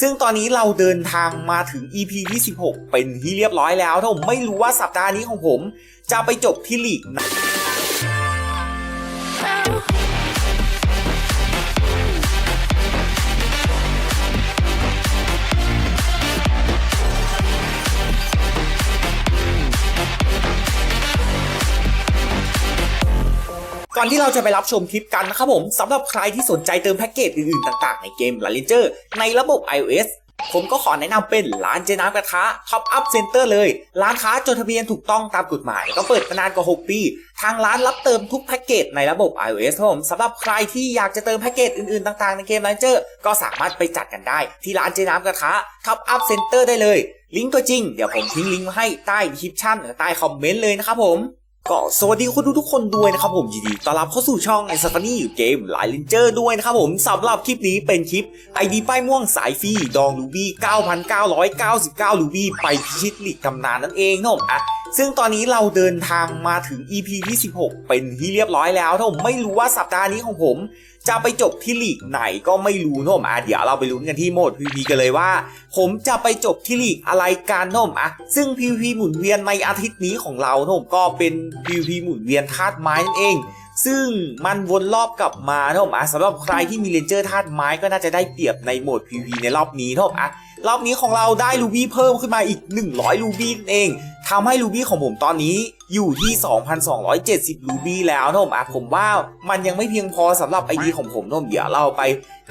ซึ่งตอนนี้เราเดินทางมาถึง EP ที่ 16 เป็นที่เรียบร้อยแล้วถ้าผมไม่รู้ว่าสัปดาห์นี้ของผม จะไปจบที่ลีกไหน ก่อนที่เราจะไปรับชมคลิปกันนะครับผมสำหรับใครที่สนใจเติมแพ็กเกจอื่นๆต่างๆ ในเกม l a เลนเจอร์ในระบบ iOS ผมก็ขอแนะนำเป็นร้านเจน้ำกระทะ Top Up Center เลย ร้านค้าจดทะเบียนถูกต้องตามกฎหมาย ก็เปิดมานานกว่า 6 ปี ทางร้านรับเติมทุกแพ็กเกจในระบบ iOS ครับผมสำหรับใครที่อยากจะเติมแพ็กเกจอื่นๆต่างๆ ในเกม l a เลนเจอร์ก็สามารถไปจัดกันได้ ที่ร้านเจน้ำกระทะ Top Up Center ได้เลย ลิงก์ตัวจริง เดี๋ยวผมทิ้งลิงก์ไว้ให้ใต้คลิปชั่นใต้คอมเมนต์เลยนะครับผม ก็สวัสดีคุณทุกคนด้วยนะครับผมยินดีต้อนรับเข้าสู่ช่องไอซ์ฟานี่อยู่เกมไลเลนเจอร์ด้วยนะครับผมสำหรับคลิปนี้เป็นคลิปไอดีป้ายม่วงสายฟรีดองลูบี้ 9,999 ลูบี้ไปพิชิตลีกตำนานนั่นเองนะผมอะ ซึ่งตอนนี้เราเดินทางมาถึง EP ที่16 เป็นที่เรียบร้อยแล้วถ้าผมไม่รู้ว่าสัปดาห์นี้ของผม จะไปจบที่ลีกไหนก็ไม่รู้นะผมอะเดี๋ยวเราไปลุ้นกันที่โหมด PVP กันเลยว่า ผมจะไปจบที่ลีกอะไรกันนะผมอะซึ่ง PVP หมุนเวียนในอาทิตย์นี้ของเรานะผมก็เป็น PVP หมุนเวียนธาตุไม้นั่นเองซึ่งมันวนรอบกลับมานะผมอะสำหรับใครที่มีเลนเจอร์ธาตุไม้ก็น่าจะได้เปรียบในโหมด PVP ในรอบนี้นะผมอะ รอบนี้ของเราได้ลูบี้เพิ่มขึ้นมาอีก 100ลูบี้นั่นเองทำให้ลูบี้ของผมตอนนี้อยู่ที่ 2,270ลูบี้แล้วนะผมอะผมว่ามันยังไม่เพียงพอสำหรับไอดีของผมนะผมเดี๋ยวเราไป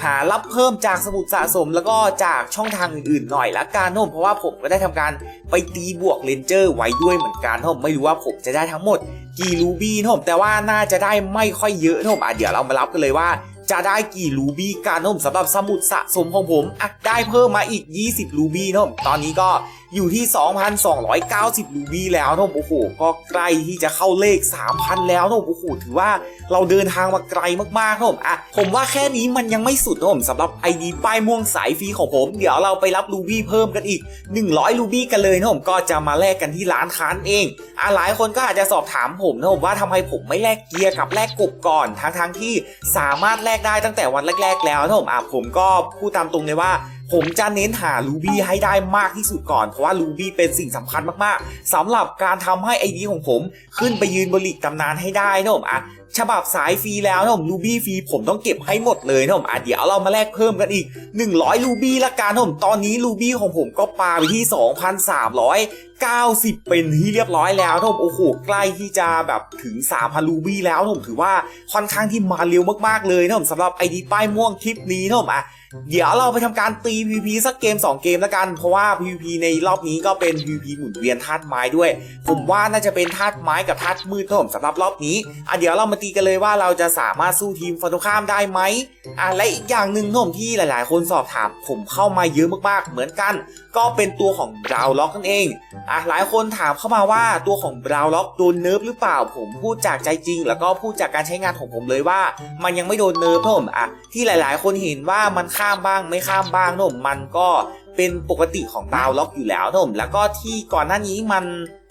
หารับเพิ่มจากสมุดสะสม แล้วก็จากช่องทางอื่นๆหน่อยละกันนะผมเพราะว่าผมก็ได้ทำการไปตีบวกเลนเจอร์ไว้ด้วยเหมือนกันนะผมไม่รู้ว่าผมจะได้ทั้งหมดกี่ลูบี้นะผมแต่ว่าน่าจะได้ไม่ค่อยเยอะนะผมอะเดี๋ยวเรามารับกันเลยว่า จะได้กี่ลูบี้กันนะผมสำหรับสมุดสะสมของผมอะได้เพิ่มมาอีก 20ลูบี้นะผมตอนนี้ก็อยู่ที่ 2,290ลูบี้แล้วนะโอ้โห ก็ใกล้ที่จะเข้าเลข 3,000 แล้วนะโอ้โห ถือว่าเราเดินทางมาไกลมากๆนะผมอะ ผมว่าแค่นี้มันยังไม่สุดนะผมสำหรับ ID ป้ายม่วงสายฟรีของผม เดี๋ยวเราไปรับลูบี้เพิ่มกันอีก 100ลูบี้กันเลยนะผม ก็จะมาแลกกันที่ร้านค้านเองอะหลายคนก็อาจจะสอบถามผมนะผมว่าทำไมผมไม่แลกเกียร์กับแลกกบก่อนทั้งทงๆที่สามารถแลกได้ตั้งแต่วันแรก ๆ แล้วนะผมอะผมก็พูดตามตรงเลยว่า ผมจะเน้นหาลูบี้ให้ได้มากที่สุดก่อน เพราะว่าลูบี้เป็นสิ่งสำคัญมากๆสำหรับการทำให้ไอดีของผม ขึ้นไปยืนบนลีกตำนานให้ได้นะผมอะฉบับสายฟรีแล้วนะผมลูบี้ฟรีผมต้องเก็บให้หมดเลยนะผมอะเดี๋ยวเรามาแลกเพิ่มกันอีก 100ลูบี้ละกันนะผมตอนนี้ลูบี้ของผมก็ปาไปที่ 2,390 เป็นที่เรียบร้อยแล้วนะผมโอ้โหใกล้ที่จะแบบถึง 3,000ลูบี้แล้วนะผมถือว่าค่อนข้างที่มาเร็วมากๆเลยนะผมสำหรับไอดีป้ายม่วงคลิปนี้นะผมอะ เดี๋ยวเราไปทำการตี PVP สักเกม 2 เกมแล้วกัน เพราะว่า PVP ในรอบนี้ก็เป็น PVP หมุนเวียนธาตุไม้ด้วย ผมว่าน่าจะเป็นธาตุไม้กับธาตุมืดครับผมสำหรับรอบนี้อะเดี๋ยวเรามาตีกันเลยว่าเราจะสามารถสู้ทีมฝั่งตรงข้ามได้ไหมอะและอีกอย่างหนึ่งนะผมที่หลาย ๆ คนสอบถาม ผมเข้ามาเยอะมาก ๆ เหมือนกัน ก็เป็นตัวของบราวล็อกนั่นเองอะหลายคนถามเข้ามาว่าตัวของบราวล็อกโดนเนิร์ฟหรือเปล่า ผมพูดจากใจจริง แล้วก็พูดจากการใช้งานของผมเลยว่า มันยังไม่โดนเนิร์ฟครับผมอะที่หลาย ๆ คนเห็นว่ามันข้ามบ้างไม่ข้ามบ้างนะผมมันก็เป็นปกติของดาวล็อกอยู่แล้วนะผมแล้วก็ที่ก่อนหน้านี้มัน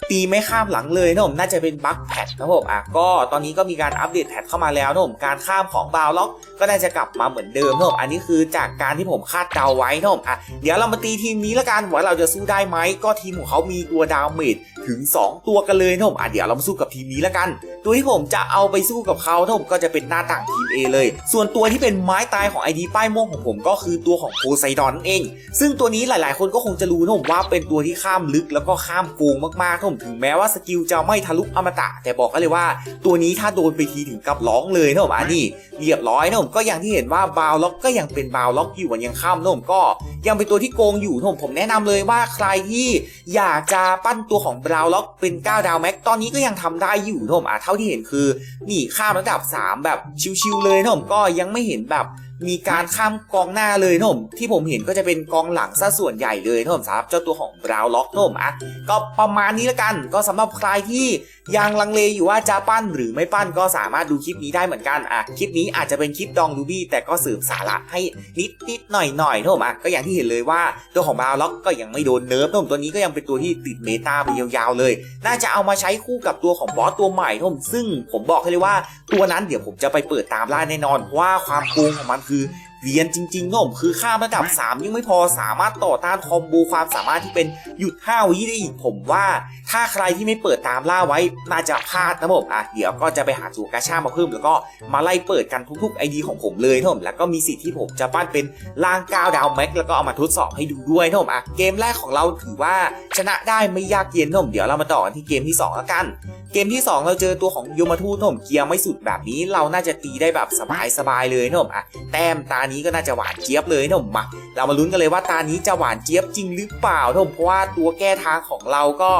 ตีไม่ข้ามหลังเลยนะผมน่าจะเป็นบั๊กแพทนะผมอะก็ตอนนี้ก็มีการอัปเดตแพทเข้ามาแล้วนะผมการข้ามของบาวล็อกก็น่าจะกลับมาเหมือนเดิมนะผมอันนี้คือจากการที่ผมคาดเดาไว้นะผมอะเดี๋ยวเรามาตีทีมนี้ละกันว่าเราจะสู้ได้ไหมก็ทีมของเขามีตัวดาวเมจถึง 2 ตัวกันเลยนะผมอะเดี๋ยวเรามาสู้กับทีมนี้ละกัน ตัวที่ผมจะเอาไปสู้กับเขานะผมก็จะเป็นหน้าต่างทีม A เลย ส่วนตัวที่เป็นไม้ตายของ ID ป้ายม่วงของผมก็คือตัวของโพไซดอนนั่นเอง ซึ่งตัวนี้หลาย ๆ คนก็คงจะรู้นะผมว่าเป็นตัวที่ข้ามลึกแล้วก็ข้ามโกงมากๆนะผมถึงแม้ว่าสกิลจะไม่ทะลุอมตะ แต่บอกกันเลยว่าตัวนี้ถ้าโดนไปทีถึงกับร้องเลยนะผมอันนี้เรียบร้อยนะผมก็อย่างที่เห็นว่าบาวล็อกก็ยังเป็นบาวล็อกอยู่มันยังข้ามนะผมก็ยังเป็นตัวที่โกงอยู่นะผมผมแนะนำเลยว่าใครที่อยากจะปั้นตัวของบาวล็อกเป็น9ดาวแม็กตอนนี้ก็ยังทำได้อยู่นะผมอะเท่าที่เห็นคือนี่ข้ามระดับ 3 แบบชิวๆเลยนะผมก็ยังไม่เห็นแบบ มีการข้ามกองหน้าเลยนะผมที่ผมเห็นก็จะเป็นกองหลังซะส่วนใหญ่เลยนะผมสำหรับเจ้าตัวของบราวล็อกนะผมอะก็ประมาณนี้ละกันก็สำหรับใครที่ ยังลังเลอยู่ว่าจะปั้นหรือไม่ปั้นก็สามารถดูคลิปนี้ได้เหมือนกันอะคลิปนี้อาจจะเป็นคลิปดองลูบี้แต่ก็เสริมสาระให้นิดนิดหน่อยหน่อยนะผมอะก็อย่างที่เห็นเลยว่าตัวของบราวล็อกก็ยังไม่โดนเนิร์ฟนะผมตัวนี้ก็ยังเป็นตัวที่ติดเมตาไปยาวๆเลย น่าจะเอามาใช้คู่กับตัวของบอสตัวใหม่นะผมซึ่งผมบอกให้เลยว่าตัวนั้นเดี๋ยวผมจะไปเปิดตามล่าแน่นอนเพราะว่าความโกงของมันคือ เรียนจริงๆนะผมคือข้ามระดับ 3 ยังไม่พอสามารถต่อต้านคอมโบความสามารถที่เป็นหยุด5วิได้อีกผมว่า ถ้าใครที่ไม่เปิดตามล่าไว้น่าจะพลาดนะผมอะเดี๋ยวก็จะไปหาตัวกาชามาเพิ่มแล้วก็มาไล่เปิดกันทุกๆไอดีของผมเลยนะผมแล้วก็มีสิทธิ์ที่ผมจะปั้นเป็นล่างก้าวดาวแม็กแล้วก็เอามาทดสอบให้ดูด้วยนะผมอะเกมแรกของเราถือว่าชนะได้ไม่ยากเย็นนะผมเดี๋ยวเรามาต่อกันที่เกมที่สองแล้วกัน เกมที่ 2 เราเจอตัวของโยมาทูนมเกียร์ไม่สุดแบบนี้เราน่าจะตีได้แบบสบายๆเลยนมอะแต้มตานี้ก็น่าจะหวานเจี๊ยบเลยนมมาเรามาลุ้นกันเลยว่าตานี้จะหวานเจี๊ยบจริงหรือเปล่านมเพราะว่าตัวแก้ทางของเราก็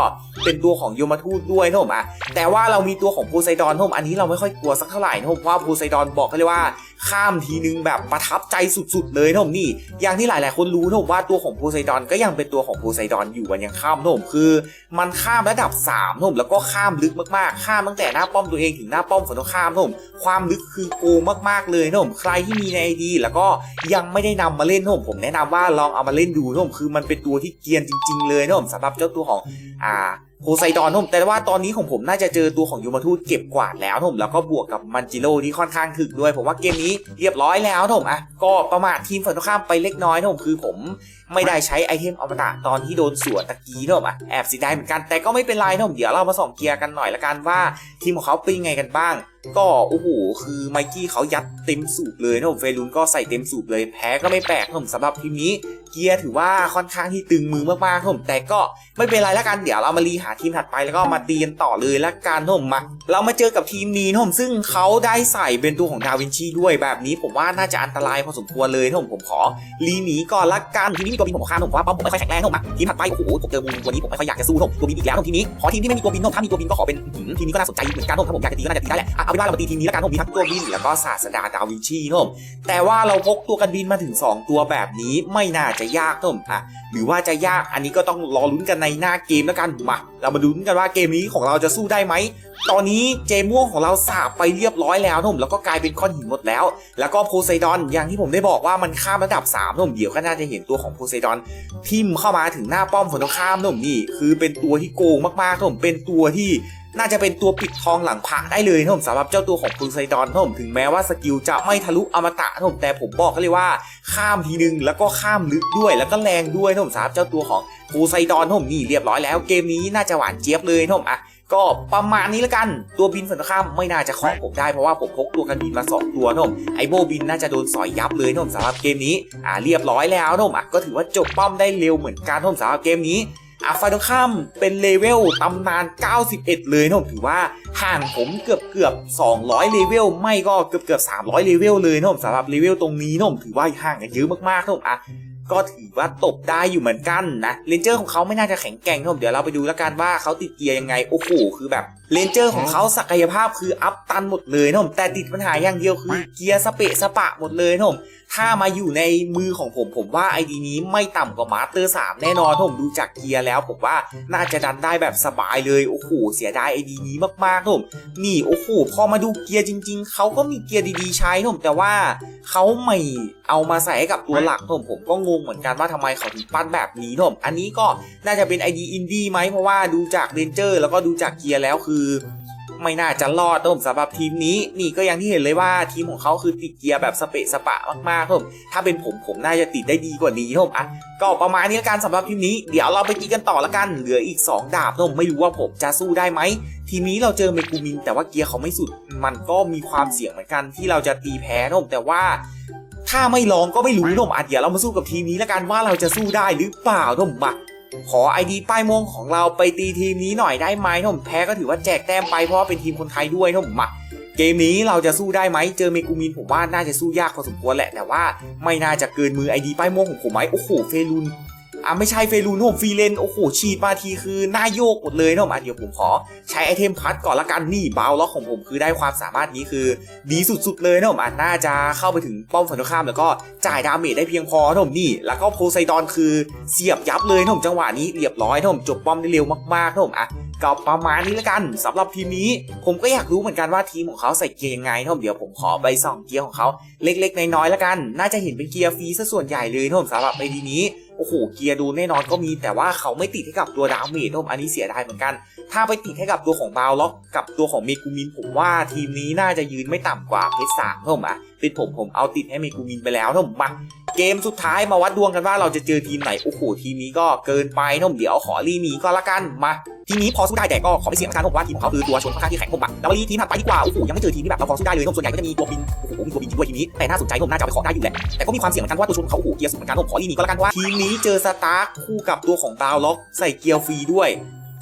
เป็นตัวของโยมาทูด้วยนมอะแต่ว่าเรามีตัวของโพไซดอนนมอันนี้เราไม่ค่อยกลัวสักเท่าไหร่นมเพราะว่าโพไซดอนบอกกันเลยว่าข้ามทีนึงแบบประทับใจสุดๆ เลยนะผมนี่ อย่างที่หลายๆ คนรู้นะผมว่าตัวของโพไซดอนก็ยังเป็นตัวของโพไซดอนอยู่วันยังข้ามนะผมคือ มันข้ามระดับ3นะผมแล้วก็ข้ามลึกมากๆ ข้ามตั้งแต่หน้าป้อมตัวเองถึงหน้าป้อมฝั่งตรงข้ามนะผมความลึกคือโกงมากๆเลยนะผมใครที่มีในไอดีแล้วก็ยังไม่ได้นำมาเล่นนะผมผมแนะนำว่าลองเอามาเล่นดูนะผมคือมันเป็นตัวที่เกียนจริง ๆ เลยนะผมสำหรับเจ้าตัวของอ่าโคไซดอนผมแต่ว่าตอนนี้ของผมน่าจะเจอตัวของยูมาทูตเก็บกวาดแล้วผมแล้วก็บวกกับมันจิโร่ที่ค่อนข้างถึกด้วย ผมว่าเกมนี้เรียบร้อยแล้วผมอะก็ประมาททีมฝั่งตรงข้ามไปเล็กน้อยผมคือผมไม่ได้ใช้ไอเทมอมตะตอนที่โดนสวนตะกี้เนอะอะแอบเสียดายเหมือนกันแต่ก็ไม่เป็นไรเนอะเดี๋ยวเรามาส่องเกียร์กันหน่อยละกันว่าทีมของเขาเป็นยังไงกันบ้าง ก็โอ้โหคือไมกี้เขายัดเต็มสูบเลยนะผมเฟรุนก็ใส่เต็มสูบเลยแพ้ก็ไม่แปลกนะผมสำหรับทีมนี้เกียร์ถือว่าค่อนข้างที่ตึงมือมากๆนะผมแต่ก็ไม่เป็นไรละกันเดี๋ยวเรามารีหาทีมถัดไปแล้วก็มาตีกันต่อเลยละกันนะผมมาเรามาเจอกับทีมนี้นะผมซึ่งเขาได้ใส่เป็นตัวของดาวินชีด้วยแบบนี้ผมว่าน่าจะอันตรายพอสมควรเลยนะผมผมขอรีหนีก่อนละกันทีนี้มีตัวบินผมข้ามผมว่าป้อมผมไม่ค่อยแข็งแรงนะผมอะทีมถัดไปโอ้โหผมเจอมูลตัวนี้ผมไม่ค่อยอยากจะสู้นะผมตัวบินอีกแล้วนะผมทีนี้ขอทีมที่ไม่มีตัวบินนะผมถ้ามีตัวบินก็ขอเป็นทีมนี้ก็น่าสนใจเหมือนกันนะผมถ้าผมอยากจะตีก็น่าจะตีได้แหละอะเอาเป็นว่าเรามาตีทีมนี้และกันนะผมมีทั้งตัวบินแล้วก็ศาสดาดาวิชีนะผมแต่ว่าเราพกตัวกันบินมาถึง 2 ตัวแบบนี้ไม่น่าจะยากนะผมอะหรือว่าจะยากอันนี้ก็ต้องรอลุ้นกันในหน้าเกมแล้วกันมาเรามาลุ้นกันว่าเกมนี้ของเราจะสู้ได้ไหมตอนนี้เจม่วงของเราสาบไปเรียบร้อยแล้วนะผมแล้วก็กลายเป็นก้อนหินหมดแล้ว แล้วก็โพไซดอนอย่างที่ผมได้บอกว่ามันข้ามระดับ3นะผมเดี๋ยวก็น่าจะเห็นตัวของโพไซดอนทิมเข้ามาถึงหน้าป้อมฝั่งตรงข้ามนะผมนี่คือเป็นตัวที่โกงมากๆนะผมเป็นตัวที่น่าจะเป็นตัวปิดทองหลังพระได้เลยนะผมสำหรับเจ้าตัวของคุณไซดอนนะผมถึงแม้ว่าสกิลจะไม่ทะลุอมตะนะผมแต่ผมบอกเขาเลยว่าข้ามทีนึงแล้วก็ข้ามลึกด้วยแล้วก็แรงด้วยนะผมสำหรับเจ้าตัวของคูไซดอนนะผมนี่เรียบร้อยแล้วเกมนี้น่าจะหวานเจี๊ยบเลยนะผมอะ ก็ประมาณนี้ล้วกัน ตัวบินฝั่งตรงข้ามไม่น่าจะเคาะผมได้เพราะว่าผมพกตัวกันบินมาสองตัวนะผมไอโบบินน่าจะโดนสอยยับเลยนะผมสำหรับเกมนี้อ่าเรียบร้อยแล้วนะผมอะก็ถือว่าจบป้อมได้เร็วเหมือนกันนะผมสำหรับเกมนี้อะไฟตรงข้ามเป็นเลเวลตำนาน 91 เลยนะผมถือว่าห่างผมเกือบเกือบ 200 เลเวลไม่ก็เกือบเกือบ 300 เลเวลเลยนะผมสำหรับเลเวลตรงนี้นะผมถือว่าห่างกันเยอะมากๆนะผมอะ ก็ถือว่าตบได้อยู่เหมือนกันนะเลนเจอร์ของเขาไม่น่าจะแข็งแกร่งนะผมเดี๋ยวเราไปดูแล้วกันว่าเขาติดเกียร์ยังไงโอ้โหคือแบบเลนเจอร์ของเขาศักยภาพคืออัพตันหมดเลยนะผมแต่ติดปัญหาอย่างเดียวคือเกียร์สเปะสปะหมดเลยนะผม ถ้ามาอยู่ในมือของผมผมว่าไอดีนี้ไม่ต่ำกว่ามาสเตอร์3แน่นอนผมดูจากเกียร์แล้ว ผมว่าน่าจะดันได้แบบสบายเลยโอ้โหเสียดายไอดีนี้มากๆผมนี่โอ้โหพอมาดูเกียร์จริง ๆเขาก็มีเกียร์ดีๆใช้ผมแต่ว่าเขาไม่เอามาใส่ให้กับตัวหลักผมผมก็งงเหมือนกันว่าทำไมเขาถึงปั้นแบบนี้ผมอันนี้ก็น่าจะเป็นไอดีอินดี้ไหมเพราะว่าดูจากเรนเจอร์แล้วก็ดูจากเกียร์แล้วคือ ไม่น่าจะรอดนะผมสำหรับทีมนี้นี่ก็อย่างที่เห็นเลยว่าทีมของเขาคือติดเกียร์แบบสเปะสปะมากๆครับผมถ้าเป็นผมผมน่าจะติดได้ดีกว่านี้ครับผมอะก็ประมาณนี้ละกันสำหรับทีมนี้เดี๋ยวเราไปตีกันต่อละกันเหลืออีก 2 ดาบนะผมไม่รู้ว่าผมจะสู้ได้ไหมทีมนี้เราเจอเมกูมินแต่ว่าเกียร์เขาไม่สุด มันก็มีความเสี่ยงเหมือนกันที่เราจะตีแพ้นะผมแต่ว่าถ้าไม่ลองก็ไม่รู้นะผมอะเดี๋ยวเรามาสู้กับทีมนี้ละกันว่าเราจะสู้ได้หรือเปล่านะผมมา ขอไอดีป้ายม่วงของเราไปตีทีมนี้หน่อยได้ไหมนะผมแพ้ก็ถือว่าแจกแต้มไปเพราะเป็นทีมคนไทยด้วยนะผมมาเกมนี้เราจะสู้ได้ไหม เจอเมกูมินผมว่าน่าจะสู้ยากพอสมควรแหละ แต่ว่าไม่น่าจะเกินมือไอดีป้ายม่วงของผมไหมโอ้โห เฟรุน อะไม่ใช่เฟรุนนะผมฟรีเลนโอ้โหฉีดมาทีคือหน้าโยกหมดเลยนะผมาเดี๋ยวผมขอ ใช้ไอเทมพัดก่อนละกันนี่บาวล็อกของผมคือได้ความสามารถนี้คือดีสุดๆเลยนะผมอะน่าจะเข้าไปถึงป้อมฝั่งตรงข้าม แล้วก็จ่ายดาเมจได้เพียงพอนะผมนี่ แล้วก็โพไซดอนคือเสียบยับเลยนะผมจังหวะนี้เรียบร้อยนะผมจบป้อมได้เร็วมากๆนะผมอะ ก็ประมาณนี้ละกันสำหรับทีมนี้ ผมก็อยากรู้เหมือนกันว่าทีมของเขาใส่เกียร์ยังไงท่านผมเดี๋ยวผมขอไปส่องเกียร์ของเขาเล็กๆ น้อยๆละกัน น่าจะเห็นเป็นเกียร์ฟรีซะส่วนใหญ่เลยท่านผมสำหรับไอดีนี้โอ้โหเกียร์ดูแน่นอนก็มีแต่ว่าเขาไม่ติดให้กับตัวดาวเมจท่านผมอันนี้เสียดายเหมือนกัน ถ้าไปติดให้กับตัวของบาวล็อกกับตัวของเมกูมิน ผมว่าทีมนี้น่าจะยืนไม่ต่ำกว่าเพชรสามท่านผมอะเป็นผมผมเอาติดให้เมกูมินไปแล้วท่านผมมา เกมสุดท้ายมาวัดดวงกันว่าเราจะเจอทีมไหน โอ้โห ทีมนี้ก็เกินไปนะผมเดี๋ยวขอรีหนีก็แล้วกัน มา ทีนี้พอสู้ได้แต่ก็ขอไม่เสียงการผมว่าทีมของเขาคือตัวชนค่อนข้างที่แข็งผมบักแล้วรีทีมถัดไปดีกว่า โอ้โห ยังไม่เจอทีมที่แบบเราพอสู้ได้เลยผมส่วนใหญ่ก็จะมีตัวบิน โอ้โห มีตัวบินด้วยทีมนี้ แต่น่าสนใจผมน่าจะไปขอได้อยู่แหละ แต่ก็มีความเสี่ยงเหมือนกันว่าตัวชนเขาโอ้โห เกียร์สุดเหมือนกันผมขอรีหนีก็แล้วกันว่า ทีมนี้เจอสตาร์คคู่กับตัวของบาวล็อกใส่เกียร์ฟรีด้วย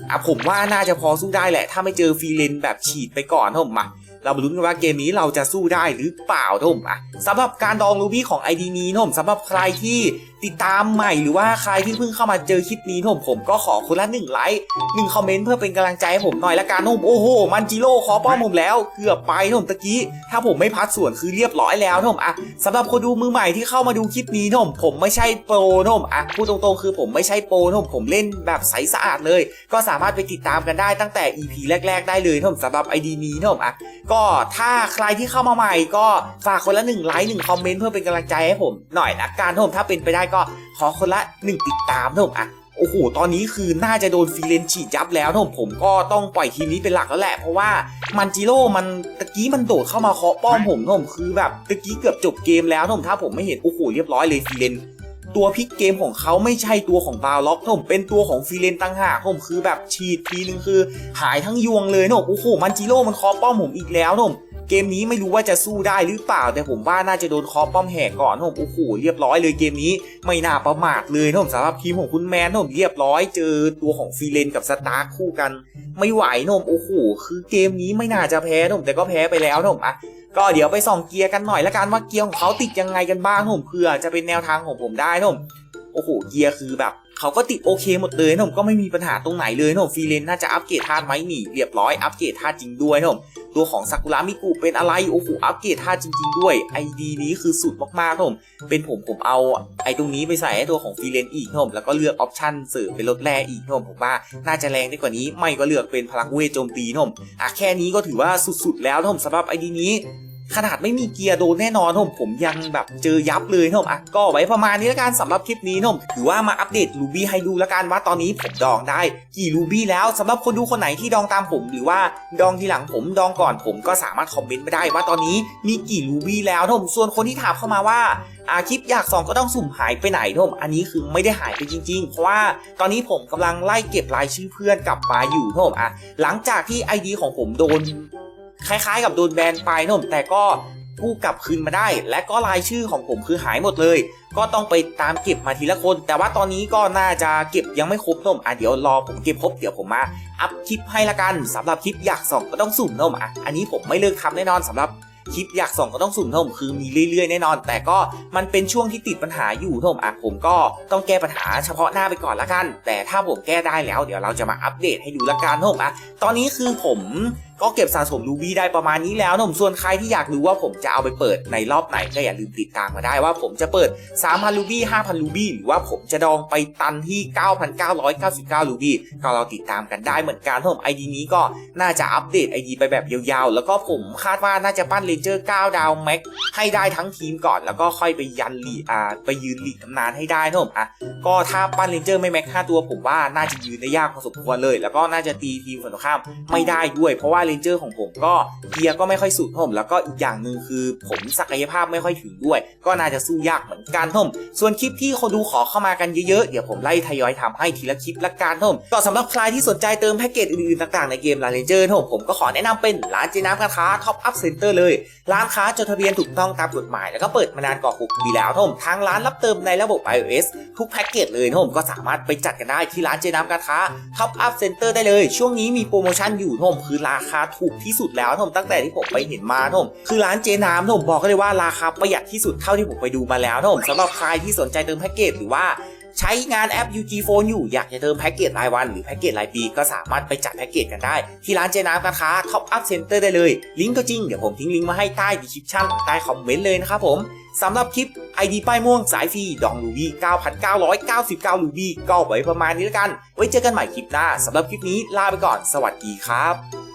อะผมว่าน่าจะพอสู้ได้แหละ ถ้าไม่เจอฟรีเลนแบบฉีดไปก่อนผมมา เรามาลุ้นกันว่าเกมนี้เราจะสู้ได้หรือเปล่าท่านอะสำหรับการดองรูบี้ของ ID นี้ท่านสำหรับใครที่ ติดตามใหม่หรือว่าใครที่เพิ่งเข้ามาเจอคลิปนี้ท่านผมก็ขอคนละหนึ่งไลค์หนึ่งคอมเมนต์เพื่อเป็นกำลังใจให้ผมหน่อยละกันท่านโอ้โห มันจิโร่ขอป้อมผมแล้วเกือบไปท่านตะกี้ ถ้าผมไม่พัดส่วนคือเรียบร้อยแล้วท่านอะสำหรับคนดูมือใหม่ที่เข้ามาดูคลิปนี้ท่านผมไม่ใช่โปรท่านอะพูดตรงๆ คือผมไม่ใช่โปรท่านผมเล่นแบบใสสะอาดเลย ก็สามารถไปติดตามกันได้ตั้งแต่ EP แรก ๆ ได้เลยท่านสำหรับ ID นี้ท่านอะก็ถ้าใครที่เข้ามาใหม่ก็ฝากคนละหนึ่งไลค์หนึ่งคอมเมนต์เพื่อเป็นกำลังใจให้ผมหน่อยนะการท่ผมถ้าเป็นไปได้ก็ขอคนละหนึ่งติดตามท่ผมอะโอ้โห ตอนนี้คือน่าจะโดนฟีเลนฉีดยับแล้วท่ผมผมก็ต้องปล่อยทีมนี้เป็นหลักแล้วแหละ เพราะว่ามันจิโร่มันตะกี้มันโดดเข้ามาเคาะป้อมผมท่ผมคือแบบตะกี้เกือบจบเกมแล้วท่ผมถ้าผมไม่เห็นโอ้โหเรียบร้อยเลยฟีเลนตัวพิกเกมของเขาไม่ใช่ตัวของบาวล็อกผมเป็นตัวของฟีเลนตั้งหากผมคือแบบฉีดทีนึงคือ หายทั้งยวงเลยนะผมโอ้โหมันจิโร่มันเคอป้อมผมอีกแล้วนะผม เกมนี้ไม่รู้ว่าจะสู้ได้หรือเปล่า แต่ผมว่าน่าจะโดนคอป้อมแหกก่อนผมโอ้โหเรียบร้อยเลยเกมนี้ไม่น่าประมาทเลยนะผมสำหรับทีมของคุณแมนนะผมเรียบร้อยเจอตัวของฟีเลนกับสตาร์คคู่กัน ไม่ไหวนะผมโอ้โหคือเกมนี้ไม่น่าจะแพ้นะผมแต่ก็แพ้ไปแล้วนะผมอะก็เดี๋ยวไปส่องเกียร์กันหน่อยละกันว่าเกียร์ของเขาติดยังไงกันบ้างผมเพื่อจะเป็นแนวทางของผมได้นะผมโอ้โหเกียร์คือแบบเขาก็ติดโอเคหมดเลยนะผมก็ไม่มีปัญหาตรงไหนเลยนะผมฟีเลนน่าจะอัปเกรดธาตุไหมหนีเรียบร้อยอัปเกรดธาตุจริงด้วยนะผม ตัวของซากุระมิกุเป็นอะไรโอ้โหอัปเกรดธาจริง ๆ ด้วยไอดีนี้คือสุดมากๆนะผมเป็นผมผมเอาไอตรงนี้ไปใส่ให้ตัวของฟรีเลนอีกนะผมแล้วก็เลือกออปชั่นเสริมเป็นรถแร่อีกนะผมผมว่าน่าจะแรงได้กว่านี้ไม่ก็เลือกเป็นพลังเวทโจมตีนะผมอะแค่นี้ก็ถือว่าสุดๆแล้วนะผมสำหรับไอดีนี้ ขนาดไม่มีเกียร์โดนแน่นอนผมผมยังแบบเจอยับเลยผมอะก็ไว้ประมาณนี้แล้วกันสำหรับคลิปนี้ผมถือว่ามาอัปเดตรูบี้ให้ดูแล้วกันว่าตอนนี้ผมดองได้กี่รูบี้แล้วสำหรับคนดูคนไหนที่ดองตามผม หรือว่าดองทีหลังผมดองก่อนผมก็สามารถคอมเมนต์ไปได้ว่าตอนนี้มีกี่รูบี้แล้วผมส่วนคนที่ถามเข้ามาว่าอาคลิปอยากสองก็ต้องสุ่มหายไปไหนผมอันนี้คือไม่ได้หายไปจริงๆ เพราะว่าตอนนี้ผมกำลังไล่เก็บรายชื่อเพื่อนกลับมาอยู่ผมอะหลังจากที่ ID ของผมโดน คล้ายๆ กับโดนแบนไปนะผมแต่ก็กู้กลับคืนมาได้ และก็รายชื่อของผมคือหายหมดเลย ก็ต้องไปตามเก็บมาทีละคน แต่ว่าตอนนี้ก็น่าจะเก็บยังไม่ครบนมอะเดี๋ยวรอผมเก็บครบเดี๋ยวผมมา อัพคลิปให้ละกันสำหรับคลิปอยากส่องก็ต้องสุ่มนมอะอันนี้ผมไม่เลิกทำแน่นอนสำหรับคลิปอยากส่องก็ต้องสุ่มนะผมคือมีเรื่อยๆแน่นอน แต่ก็มันเป็นช่วงที่ติดปัญหาอยู่นะผมอะผมก็ต้องแก้ปัญหาเฉพาะหน้าไปก่อนละกัน แต่ถ้าผมแก้ได้แล้วเดี๋ยวเราจะมาอัปเดตให้ดูละกันนะผมอะตอนนี้คือผมก็เก็บสะสมรูบี้ได้ประมาณนี้แล้วนะผมส่วนใครที่อยากรู้ว่าผมจะเอาไปเปิดในรอบไหนก็อย่าลืมติดตามมาได้ว่าผมจะเปิด 3,000รูบี้5,000รูบี้หรือว่าผมจะดองไปตันที่ 9,999รูบี้ก็เราติดตามกันได้เหมือนกันนะผมไอดีนี้ก็น่าจะอัปเดตไอดีไปแบบยาวๆ แล้วก็ผมคาดว่าน่าจะปั้นเลนเจอร์9ดาวแม็กให้ได้ทั้งทีมก่อน แล้วก็ค่อยไปยันลีอ่าไปยืนลีกตำนานให้ได้นะผมอะก็ถ้าปั้นเลนเจอร์ไม่แม็ก5ตัวผมว่าน่าจะยืนได้ยากพอสมควรเลย แล้วก็น่าจะตีทีมฝั่งตรงข้ามไม่ได้ด้วยเพราะว่าเลนเจอร์ของผมก็เกียร์ก็ไม่ค่อยสุดผมแล้วก็อีกอย่างหนึ่งคือผมศักยภาพไม่ค่อยถึงด้วย ก็น่าจะสู้ยากเหมือนกันท่มส่วนคลิปที่คนดูขอเข้ามากันเยอะๆเดี๋ยวผมไล่ทยอยทำให้ทีละคลิปละกันท่มก็สำหรับใครที่สนใจเติมแพ็กเกจอื่นๆต่างๆในเกมลาเลนเจอร์ท่มผมก็ขอแนะนำเป็นร้านเจน้ำกระทะท็อปอัพเซ็นเตอร์เลย ร้านค้าจดทะเบียนถูกต้องตามกฎหมาย แล้วก็เปิดมานานกว่า6ปีแล้วท่มทางร้านรับเติมในระบบ iOS ทุกแพ็กเกจเลยท่มก็สามารถไปจัดกันได้ที่ร้านเจน้ำกระทะท็อปอัพเซ็นเตอร์ได้เลย ช่วงนี้มีโปรโมชั่นอยู่ท่มคือราคาถูกที่สุดแล้วท่มตั้งแต่ที่ผมไปเห็นมาท่มคือร้านเจน้ำท่มบอกเลยว่าราคาประหยัดที่สุดเท่าที่ผมไปดูมาแล้วท่มสำหรับใครที่สนใจเติมแพ็กเกจหรือว่าใช้งานแอป UG Phone อยู่อยากจะเติมแพ็กเกจรายวันหรือแพ็กเกจรายปี ก็สามารถไปจัดแพ็กเกจกันได้ ที่ร้านเจน้ำกระทะ Top Up Center ได้เลย ลิงก์ก็จริง เดี๋ยวผมทิ้งลิงก์มาให้ใต้ดีคริปชั่นใต้คอมเมนต์เลยนะครับผมสำหรับคลิป ID ป้ายม่วงสายฟรีดองลูบี้9,999 ลูบี้ก็ไว้ประมาณนี้แล้วกัน ไว้เจอกันใหม่คลิปหน้าสำหรับคลิปนี้ลาไปก่อน สวัสดีครับ